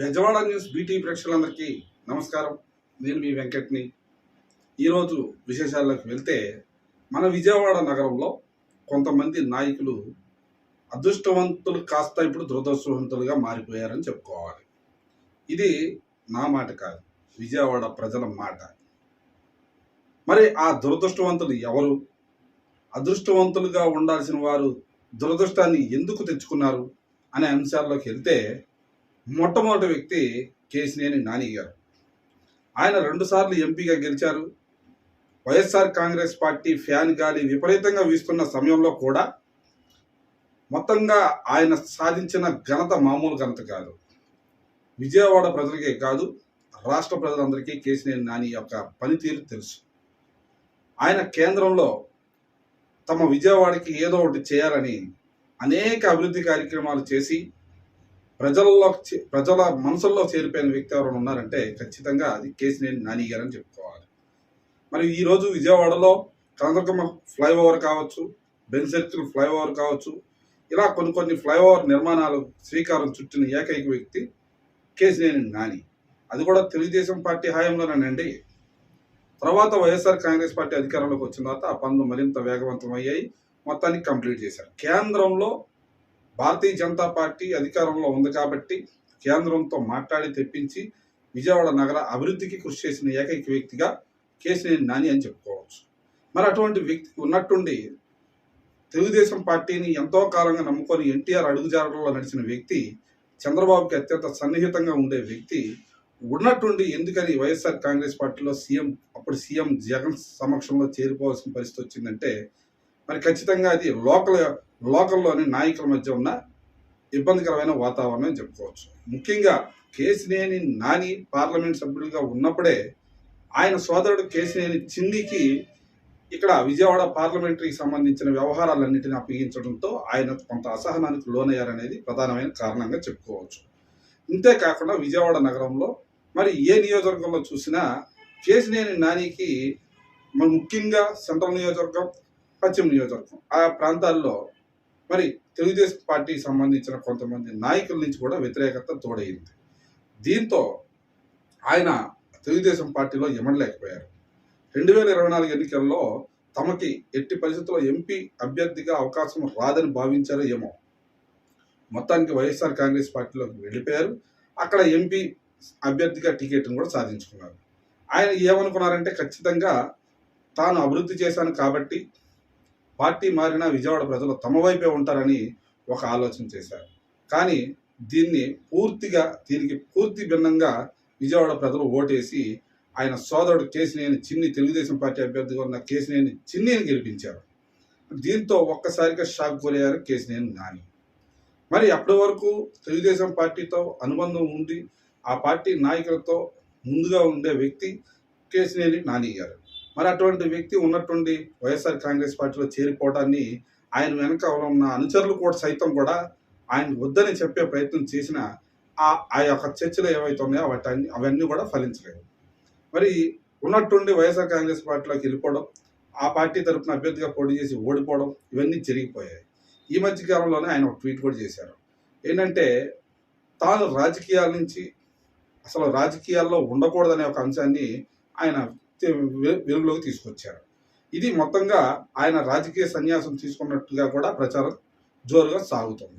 Bezawada news BT ప్రేక్షకులందరికీ నమస్కారం. నేను మీ వెంకట్ని. ఈరోజు విశేషాల్లోకి వెళ్తే మన విజయవాడ నగరంలో కొంతమంది నాయకులు అదృష్టవంతులు కాస్త ఇప్పుడు దురదృష్టవంతులుగా మారిపోయారని చెప్పుకోవాలి. ఇది నా మాట కాదు విజయవాడ ప్రజల మాట. మరి ఆ దురదృష్టవంతులు ఎవరు? అదృష్టవంతులుగా ఉండాల్సిన వారు దురదృష్టాన్ని ఎందుకు తెచ్చుకున్నారు అనే అంశాల్లోకి వెళ్తే మొట్టమొదటి వ్యక్తి కేసినేని నాని గారు. ఆయన రెండుసార్లు ఎంపీగా గెలిచారు. వైఎస్ఆర్ కాంగ్రెస్ పార్టీ ఫ్యాన్ గాలి విపరీతంగా వీస్తున్న సమయంలో కూడా మొత్తంగా ఆయన సాధించిన ఘనత మామూలు ఘనత కాదు. విజయవాడ ప్రజలకే కాదు రాష్ట్ర ప్రజలందరికీ కేసినేని నాని యొక్క పనితీరు తెలుసు. ఆయన కేంద్రంలో తమ విజయవాడకి ఏదో ఒకటి చేయాలని అనేక అభివృద్ధి కార్యక్రమాలు చేసి ప్రజల్లో చే- ప్రజల మనసుల్లో చేరిపోయిన వ్యక్తి ఎవరైనా ఉన్నారంటే ఖచ్చితంగా అది కేసినేని నాని గారు అని చెప్పుకోవాలి. మరి ఈరోజు విజయవాడలో కనకమ్మ ఫ్లైఓవర్ కావచ్చు బెన్ ఫ్లైఓవర్ కావచ్చు ఇలా కొన్ని కొన్ని ఫ్లైఓవర్ నిర్మాణాలు శ్రీకారం చుట్టిన ఏకైక వ్యక్తి కేసినేని నాని. అది కూడా తెలుగుదేశం పార్టీ హయాంలోనేనండి. తర్వాత వైఎస్ఆర్ కాంగ్రెస్ పార్టీ అధికారంలోకి వచ్చిన తర్వాత ఆ పనులు మరింత వేగవంతం అయ్యాయి మొత్తానికి కంప్లీట్ చేశారు. కేంద్రంలో భారతీయ జనతా పార్టీ అధికారంలో ఉంది కాబట్టి కేంద్రంతో మాట్లాడి తెప్పించి విజయవాడ నగర అభివృద్ధికి కృషి చేసిన ఏకైక వ్యక్తిగా కేసినేని నాని అని చెప్పుకోవచ్చు. మరి అటువంటి వ్యక్తి ఉన్నట్టుండి తెలుగుదేశం పార్టీని ఎంతో కాలంగా నమ్ముకొని ఎన్టీఆర్ అడుగుజాడలో నడిచిన వ్యక్తి చంద్రబాబుకి అత్యంత సన్నిహితంగా ఉండే వ్యక్తి ఉన్నట్టుండి ఎందుకని వైఎస్ఆర్ కాంగ్రెస్ పార్టీలో సీఎం అప్పుడు సీఎం జగన్ సమక్షంలో చేరుకోవాల్సిన పరిస్థితి వచ్చిందంటే మరి ఖచ్చితంగా అది లోకల్ లోకల్లోని నాయకుల మధ్య ఉన్న ఇబ్బందికరమైన వాతావరణం అని చెప్పుకోవచ్చు. ముఖ్యంగా కేసినేని నాని పార్లమెంట్ సభ్యుడిగా ఉన్నప్పుడే ఆయన సోదరుడు కేసినేని చిన్నికి ఇక్కడ విజయవాడ పార్లమెంటరీకి సంబంధించిన వ్యవహారాలన్నింటినీ అప్పగించడంతో ఆయన కొంత అసహనానికి లోనయ్యారనేది ప్రధానమైన కారణంగా చెప్పుకోవచ్చు. ఇంతేకాకుండా విజయవాడ నగరంలో మరి ఏ నియోజకవర్గంలో చూసినా కేసినేని నానికి మరి ముఖ్యంగా సెంట్రల్ నియోజకవర్గం పశ్చిమ నియోజకవర్గం ఆ ప్రాంతాల్లో మరి తెలుగుదేశం పార్టీకి సంబంధించిన కొంతమంది నాయకుల నుంచి కూడా వ్యతిరేకత తోడైంది దీంతో ఆయన తెలుగుదేశం పార్టీలో ఇమడలేకపోయారు రెండు వేల ఇరవై నాలుగు ఎన్నికల్లో తమకి ఎట్టి పరిస్థితుల్లో ఎంపీ అభ్యర్థిగా అవకాశం రాదని భావించారో ఏమో. మొత్తానికి వైఎస్ఆర్ కాంగ్రెస్ పార్టీలోకి వెళ్ళిపోయారు. అక్కడ ఎంపీ అభ్యర్థిగా టికెట్ను కూడా సాధించుకున్నారు. ఆయన ఏమనుకున్నారంటే ఖచ్చితంగా తాను అభివృద్ధి చేశాను కాబట్టి పార్టీ మారిన విజయవాడ ప్రజలు తమ వైపే ఉంటారని ఒక ఆలోచన చేశారు. కానీ దీన్ని పూర్తిగా దీనికి పూర్తి భిన్నంగా విజయవాడ ప్రజలు ఓటేసి ఆయన సోదరుడు కేసినేని చిన్ని తెలుగుదేశం పార్టీ అభ్యర్థిగా ఉన్న కేసినేని చిన్నిని గెలిపించారు. దీంతో ఒక్కసారిగా షాక్ గురయ్యారు కేసినేని నాని. మరి అప్పటి వరకు తెలుగుదేశం పార్టీతో అనుబంధం ఉండి ఆ పార్టీ నాయకులతో ముందుగా ఉండే వ్యక్తి కేసినేని నాని గారు. మరి అటువంటి వ్యక్తి ఉన్నటువంటి వైఎస్ఆర్ కాంగ్రెస్ పార్టీలో చేరిపోవడాన్ని ఆయన వెనక ఉన్న అనుచరులు కూడా సైతం కూడా ఆయన వద్దని చెప్పే ప్రయత్నం చేసిన ఆ ఆ యొక్క చర్చలు ఏవైతే ఉన్నాయో వాటి అవన్నీ కూడా ఫలించలేవు మరి ఉన్నట్టుండి వైఎస్ఆర్ కాంగ్రెస్ పార్టీలోకి వెళ్ళిపోవడం ఆ పార్టీ తరపున అభ్యర్థిగా పోటీ చేసి ఓడిపోవడం ఇవన్నీ జరిగిపోయాయి. ఈ మధ్య కాలంలోనే ఆయన ఒక ట్వీట్ కూడా చేశారు. ఏంటంటే తాను రాజకీయాల నుంచి అసలు రాజకీయాల్లో ఉండకూడదనే ఒక అంశాన్ని ఆయన వెలుగులోకి తీసుకొచ్చారు. ఇది మొత్తంగా ఆయన రాజకీయ సన్యాసం తీసుకున్నట్టుగా కూడా ప్రచారం జోరుగా సాగుతుంది.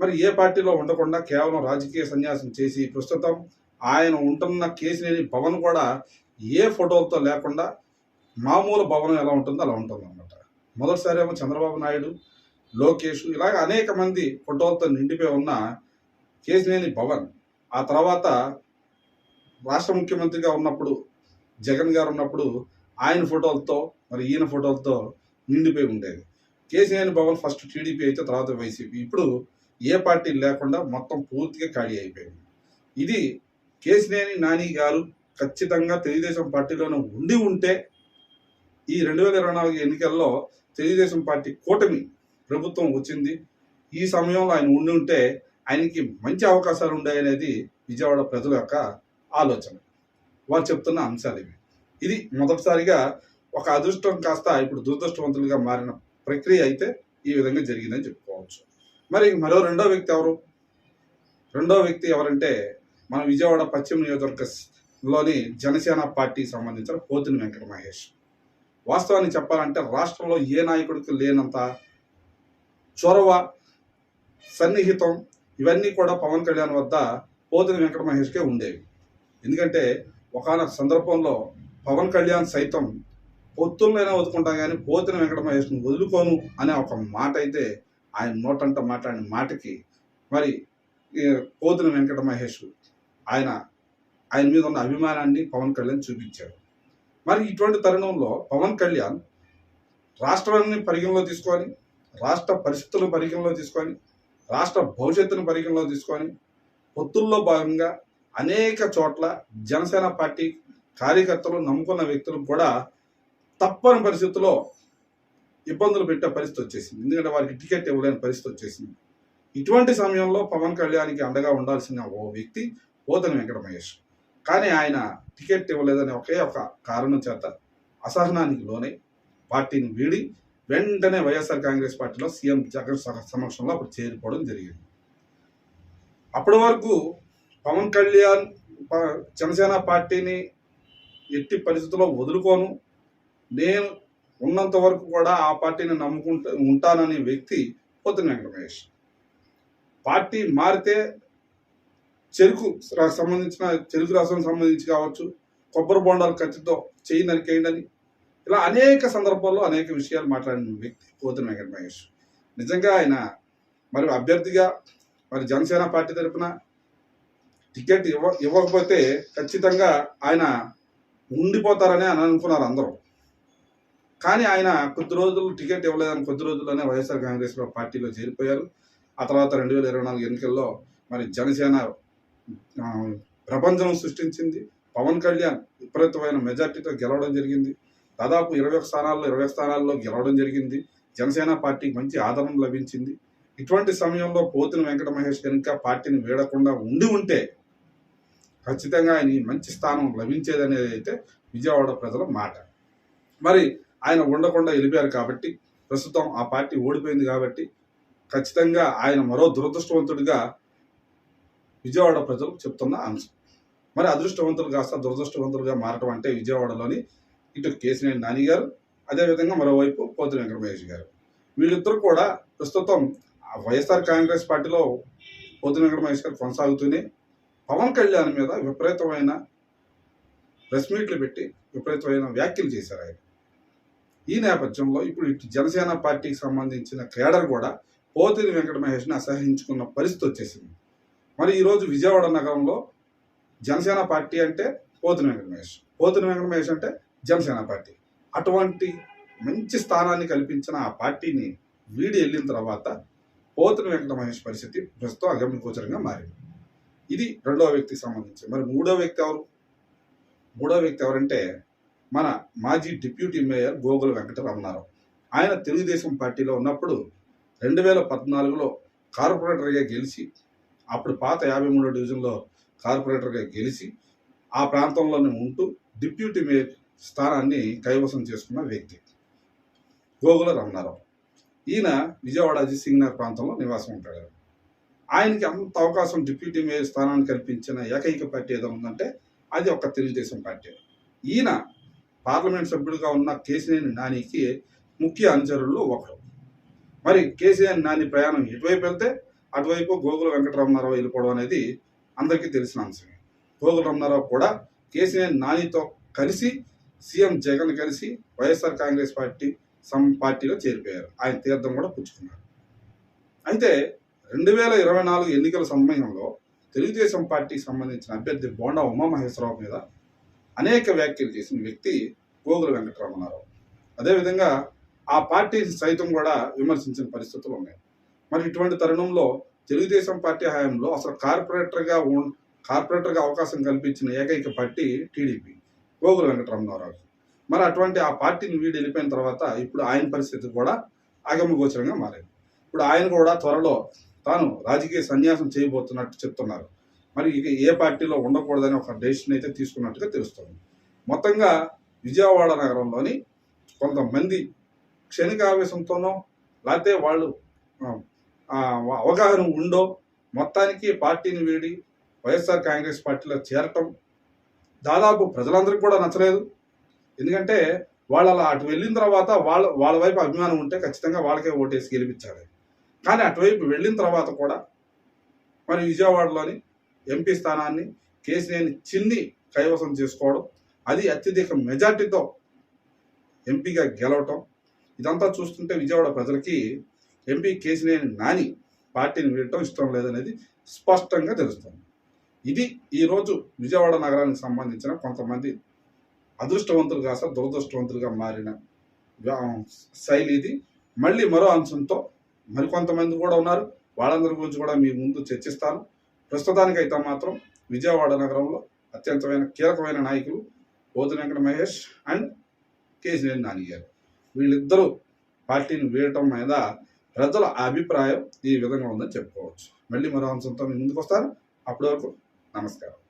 మరి ఏ పార్టీలో ఉండకుండా కేవలం రాజకీయ సన్యాసం చేసి ప్రస్తుతం ఆయన ఉంటున్న కేసినేని భవన్ కూడా ఏ ఫోటోలతో లేకుండా మామూలు భవనం ఎలా ఉంటుందో అలా ఉంటుంది అనమాట మొదటిసారి ఏమో చంద్రబాబు నాయుడు లోకేష్ ఇలాగ అనేక మంది ఫోటోలతో నిండిపోయి ఉన్న కేసినేని భవన్ ఆ తర్వాత రాష్ట్ర ముఖ్యమంత్రిగా ఉన్నప్పుడు జగన్ గారు ఉన్నప్పుడు ఆయన ఫోటోలతో మరి ఈయన ఫోటోలతో నిండిపోయి ఉండేది. కేసీఆర్ భవన్ ఫస్ట్ టీడీపీ అయితే తర్వాత వైసీపీ. ఇప్పుడు ఏ పార్టీ లేకుండా మొత్తం పూర్తిగా ఖాళీ అయిపోయింది. ఇది కేసినేని నాని గారు ఖచ్చితంగా తెలుగుదేశం పార్టీలోనే ఉండి ఉంటే ఈ రెండు వేల ఇరవై నాలుగు ఎన్నికల్లో తెలుగుదేశం పార్టీ కూటమి ప్రభుత్వం వచ్చింది. ఈ సమయంలో ఆయన ఉండి ఉంటే ఆయనకి మంచి అవకాశాలు ఉన్నాయనేది విజయవాడ ప్రజల యొక్క ఆలోచన. వారు చెప్తున్న అంశాలు ఇవి. ఇది మొదటిసారిగా ఒక అదృష్టం కాస్త ఇప్పుడు దురదృష్టవంతులుగా మారిన ప్రక్రియ అయితే ఈ విధంగా జరిగిందని చెప్పుకోవచ్చు. మరి మరో రెండో వ్యక్తి ఎవరు? రెండో వ్యక్తి ఎవరంటే మన విజయవాడ పశ్చిమ నియోజకవర్గంలోని జనసేన పార్టీకి సంబంధించిన పోతిని వెంకట మహేష్ వాస్తవాన్ని చెప్పాలంటే రాష్ట్రంలో ఏ నాయకుడికి లేనంత చొరవ సన్నిహితం ఇవన్నీ కూడా పవన్ కళ్యాణ్ వద్ద పోతిని వెంకట మహేష్కే ఉండేవి. ఎందుకంటే ఒకనొక సందర్భంలో పవన్ కళ్యాణ్ సైతం పొత్తులైనా వదుకుంటాం కానీ పోతిన వెంకట మహేష్ను వదులుకోను అనే ఒక మాట అయితే ఆయన నోటంట మాట్లాడిన మాటకి మరి పోతిన వెంకట మహేష్ ఆయన ఆయన మీద ఉన్న అభిమానాన్ని పవన్ కళ్యాణ్ చూపించారు. మరి ఇటువంటి తరుణంలో పవన్ కళ్యాణ్ రాష్ట్రాన్ని పరిగణలో తీసుకొని రాష్ట్ర పరిస్థితులను పరిగణలో తీసుకొని రాష్ట్ర భవిష్యత్తును పరిగణలో తీసుకొని పొత్తుల్లో భాగంగా అనేక చోట్ల జనసేన పార్టీ కార్యకర్తలు నమ్ముకున్న వ్యక్తులు కూడా తప్పని పరిస్థితుల్లో ఇబ్బందులు పెట్టే పరిస్థితి వచ్చేసింది. ఎందుకంటే వారికి టికెట్ ఇవ్వలేని పరిస్థితి వచ్చేసింది. ఇటువంటి సమయంలో పవన్ కళ్యాణ్కి అండగా ఉండాల్సిన ఓ వ్యక్తి పోతని వెంకట మహేష్ కానీ ఆయన టికెట్ ఇవ్వలేదనే ఒకే ఒక కారణం చేత అసహనానికి లోనై పార్టీని వీడి వెంటనే వైఎస్ఆర్ కాంగ్రెస్ పార్టీలో సీఎం జగన్ సమక్షంలో అప్పుడు చేరిపోవడం జరిగింది. అప్పటి వరకు పవన్ కళ్యాణ్ ప- జనసేన పార్టీని ఎట్టి పరిస్థితుల్లో వదులుకోను. నేను ఉన్నంత వరకు కూడా ఆ పార్టీని నమ్ముకుంటూ ఉంటాననే వ్యక్తి పొద్దున వెంకటమహేష్. పార్టీ మారితే చెరుకు సంబంధించిన చెరుకు రసం సంబంధించి కావచ్చు కొబ్బరి బొండాలు ఖర్చుతో చేయి నరికేయండి ఇలా అనేక సందర్భాల్లో అనేక విషయాలు మాట్లాడిన వ్యక్తి పోతున్న వెంకట మహేష్ నిజంగా ఆయన మరి అభ్యర్థిగా మరి జనసేన పార్టీ తరపున టికెట్ ఇవ్వ ఇవ్వకపోతే ఖచ్చితంగా ఆయన ఉండిపోతారని అని అనుకున్నారు అందరూ. కానీ ఆయన కొద్ది రోజులు టికెట్ ఇవ్వలేదని కొద్ది రోజుల్లోనే వైఎస్ఆర్ కాంగ్రెస్ పార్టీలో చేరిపోయారు. ఆ తర్వాత రెండు వేల ఇరవై నాలుగు ఎన్నికల్లో మరి జనసేన ప్రపంచం సృష్టించింది. పవన్ కళ్యాణ్ విపరీతమైన మెజార్టీతో గెలవడం జరిగింది. దాదాపు ఇరవై ఒక స్థానాల్లో ఇరవై స్థానాల్లో గెలవడం జరిగింది. జనసేన పార్టీకి మంచి ఆదరణ లభించింది. ఇటువంటి సమయంలో పోతిన వెంకట మహేష్ కనుక పార్టీని వీడకుండా ఉండి ఉంటే ఖచ్చితంగా ఆయన మంచి స్థానం లభించేదనేది అయితే విజయవాడ ప్రజల మాట. మరి ఆయన ఉండకుండా వెళ్ళిపోయారు కాబట్టి ప్రస్తుతం ఆ పార్టీ ఓడిపోయింది కాబట్టి ఖచ్చితంగా ఆయన మరో దురదృష్టవంతుడిగా విజయవాడ ప్రజలు చెప్తున్న అంశం. మరి అదృష్టవంతులు కాస్త దురదృష్టవంతులుగా మారటం అంటే విజయవాడలోని ఇటు కేసినేని నాని గారు అదేవిధంగా మరోవైపు పోతు వెంకటమహేష్ గారు. వీళ్ళిద్దరూ కూడా ప్రస్తుతం వైఎస్ఆర్ కాంగ్రెస్ పార్టీలో పోతు వెంకటమహేష్ గారు కొనసాగుతూనే పవన్ కళ్యాణ్ మీద విపరీతమైన ప్రెస్ మీట్లు పెట్టి విపరీతమైన వ్యాఖ్యలు చేశారు ఆయన. ఈ నేపథ్యంలో ఇప్పుడు ఇటు జనసేన పార్టీకి సంబంధించిన కేడర్ కూడా పోతిని వెంకట మహేష్ని అసహించుకున్న పరిస్థితి వచ్చేసింది. మరి ఈరోజు విజయవాడ నగరంలో జనసేన పార్టీ అంటే పోతిని వెంకట మహేష్ పోతిని వెంకట మహేష్ అంటే జనసేన పార్టీ. అటువంటి మంచి స్థానాన్ని కల్పించిన ఆ పార్టీని వీడి వెళ్ళిన తర్వాత పోతిని వెంకట మహేష్ పరిస్థితి ప్రస్తుతం అగమ్యగోచరంగా మారింది. ఇది రెండవ వ్యక్తికి సంబంధించి. మరి మూడో వ్యక్తి ఎవరు? మూడో వ్యక్తి ఎవరంటే మన మాజీ డిప్యూటీ మేయర్ గోగుల వెంకటరమణారావు. ఆయన తెలుగుదేశం పార్టీలో ఉన్నప్పుడు రెండు వేల పద్నాలుగులో కార్పొరేటర్గా గెలిచి అప్పుడు పాత యాభై మూడో డివిజన్లో కార్పొరేటర్గా గెలిచి ఆ ప్రాంతంలోనే ఉంటూ డిప్యూటీ మేయర్ స్థానాన్ని కైవసం చేసుకున్న వ్యక్తి గోగుల రమణారావు. ఈయన విజయవాడ అజిత్ సింగ్ నగర్ ప్రాంతంలో నివాసం ఉంటాడు. ఆయనకి అంత అవకాశం డిప్యూటీ మేయర్ స్థానాన్ని కల్పించిన ఏకైక పార్టీ ఏదో ఉందంటే అది ఒక తెలుగుదేశం పార్టీ. ఈయన పార్లమెంట్ సభ్యుడిగా ఉన్న కేసీనేని నానికి ముఖ్య అనుచరుల్లో ఒకరు. మరి కేసీఆర్ నాని ప్రయాణం ఎటువైపు వెళ్తే అటువైపు గోగుల వెంకటరమణారావు వెళ్ళిపోవడం అనేది అందరికీ తెలిసిన అంశమే. గోగుల రమణారావు కూడా కేసీఆర్ నానితో కలిసి సీఎం జగన్ కలిసి వైఎస్ఆర్ కాంగ్రెస్ పార్టీ సమ్ పార్టీలో చేరిపోయారు. ఆయన తీర్థం కూడా పుచ్చుకున్నారు. అయితే రెండు వేల ఇరవై నాలుగు ఎన్నికల సమయంలో తెలుగుదేశం పార్టీకి సంబంధించిన అభ్యర్థి బోండా ఉమామహేశ్వరరావు మీద అనేక వ్యాఖ్యలు చేసిన వ్యక్తి గోగుల వెంకటరమణారావు. అదేవిధంగా ఆ పార్టీ సైతం కూడా విమర్శించిన పరిస్థితులు ఉన్నాయి. మరి ఇటువంటి తరుణంలో తెలుగుదేశం పార్టీ హయాంలో అసలు కార్పొరేటర్గా కార్పొరేటర్గా అవకాశం కల్పించిన ఏకైక పార్టీ టీడీపీ గోగుల వెంకటరమణారావు. మరి అటువంటి ఆ పార్టీని వీడి వెళ్ళిపోయిన తర్వాత ఇప్పుడు ఆయన పరిస్థితి కూడా ఆగమగోచరంగా మారింది. ఇప్పుడు ఆయన కూడా త్వరలో తాను రాజకీయ సన్యాసం చేయబోతున్నట్టు చెప్తున్నారు. మరి ఇక ఏ పార్టీలో ఉండకూడదని ఒక డెసిషన్ అయితే తీసుకున్నట్టుగా తెలుస్తుంది. మొత్తంగా విజయవాడ నగరంలోని కొంతమంది క్షణికావేశంతోనో లేకపోతే వాళ్ళు అవగాహన ఉండో మొత్తానికి పార్టీని వీడి వైఎస్ఆర్ కాంగ్రెస్ పార్టీలో చేరటం దాదాపు ప్రజలందరికీ కూడా నచ్చలేదు. ఎందుకంటే వాళ్ళు అలా అటు వెళ్ళిన తర్వాత వాళ్ళ వాళ్ళ వైపు అభిమానం ఉంటే ఖచ్చితంగా వాళ్ళకే ఓటేసి గెలిపించాలి. కానీ అటువైపు వెళ్ళిన తర్వాత కూడా మరి విజయవాడలోని ఎంపీ స్థానాన్ని కేసీనేని చిన్ని కైవసం చేసుకోవడం అది అత్యధిక మెజార్టీతో ఎంపీగా గెలవటం ఇదంతా చూస్తుంటే విజయవాడ ప్రజలకి ఎంపీ కేసీనేని నాని పార్టీని వీడటం ఇష్టం లేదనేది స్పష్టంగా తెలుస్తుంది. ఇది ఈరోజు విజయవాడ నగరానికి సంబంధించిన కొంతమంది అదృష్టవంతులు కాస్త దురదృష్టవంతులుగా మారిన శైలి ఇది మళ్ళీ మరో అంశంతో మరికొంతమంది కూడా ఉన్నారు. వాళ్ళందరి గురించి కూడా మీ ముందు చర్చిస్తాను. ప్రస్తుతానికైతే మాత్రం విజయవాడ నగరంలో అత్యంతమైన కీలకమైన నాయకులు పోతు వెంకట మహేష్ అండ్ కేసీఆర్ నాని గారు వీళ్ళిద్దరూ పార్టీని వీడటం మీద ప్రజల అభిప్రాయం ఈ విధంగా ఉందని చెప్పుకోవచ్చు. మళ్ళీ మరో అంశంతో మీ ముందుకు వస్తాను. అప్పటి వరకు నమస్కారం.